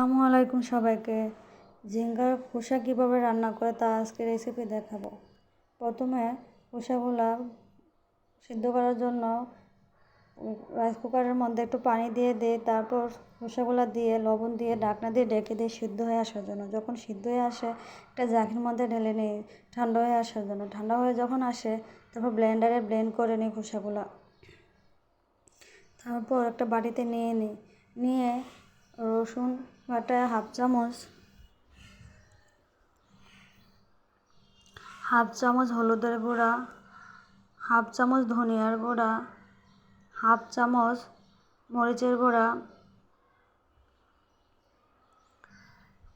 আসসালামু আলাইকুম সবাইকে। ঝিঙ্গার খোসা কীভাবে রান্না করে তা আজকে রেসিপি দেখাবো। প্রথমে খোসাগুলা সিদ্ধ করার জন্য রাইস কুকারের মধ্যে একটু পানি দিয়ে দিই তারপর খোসাগুলা দিয়ে, লবণ দিয়ে ঢাকনা দিয়ে ডেকে দিয়ে সিদ্ধ হয়ে আসার জন্য। যখন সিদ্ধ হয়ে আসে, একটা জাকির মধ্যে ঢেলে নিই ঠান্ডা হয়ে আসার জন্য। ঠান্ডা হয়ে যখন আসে, তারপর ব্লেন্ডারে ব্লেন্ড করে নিই খোসাগুলা। তারপর একটা বাটিতে নিয়ে নিই। নিয়ে রসুন বাটা হাফ চামচ। হাফ চামচ হলুদের গুঁড়া, হাফ চামচ ধনিয়ার গুঁড়া, হাফ চামচ মরিচের গুঁড়া,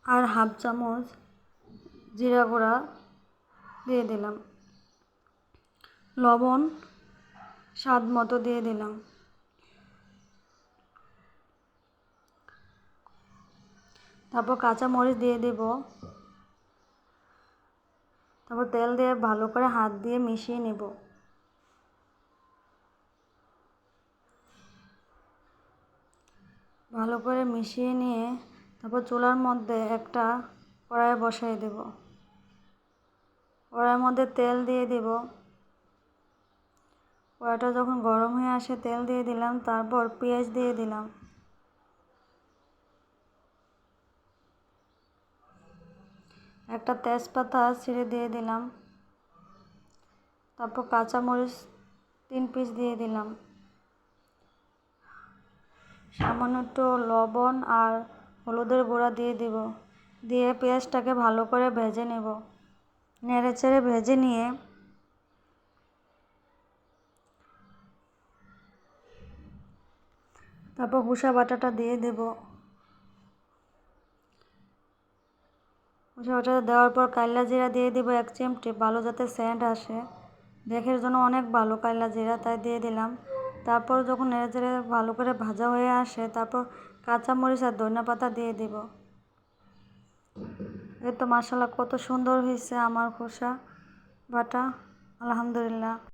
আর হাফ চামচ জিরা গুঁড়া দিয়ে দিলাম। লবণ স্বাদ মতো দিয়ে দিলাম। তারপর কাঁচা মরিচ দিয়ে দেব। তারপর তেল দিয়ে ভালো করে হাত দিয়ে মিশিয়ে নেব। ভালো করে মিশিয়ে নিয়ে তারপর চুলার মধ্যে একটা কড়াই বসাই দেব। কড়াইয়ের মধ্যে তেল দিয়ে দেব। কড়াইটা যখন গরম হয়ে আসে তেল দিয়ে দিলাম, তারপর পেঁয়াজ দিয়ে দিলাম। একটা তেজপাতা ছিঁড়ে দিয়ে দিলাম। তারপর কাঁচামরিচ তিন পিস দিয়ে দিলাম। সামান্য একটু লবণ আর হলুদের গুঁড়া দিয়ে দিব। দিয়ে পেঁয়াজটাকে ভালো করে ভেজে নেব। নেড়ে চেড়ে ভেজে নিয়ে তারপর হুসা বাটাটা দিয়ে দেবো। ওটা দেওয়ার পর কাইলা জিরা দিয়ে দিব এক চিমটি। ভালো যাতে স্যান্ড আসে। দেখের জন্য অনেক ভালো কাইলা জিরা, তাই দিয়ে দিলাম। তারপর যখন নেড়ে চেড়ে ভালো করে ভাজা হয়ে আসে, তারপর কাঁচামরিচ আর ধনিয়া পাতা দিয়ে দিব। এই তো মশলা কত সুন্দর হয়েছে আমার খোসা বাটা। আলহামদুলিল্লাহ।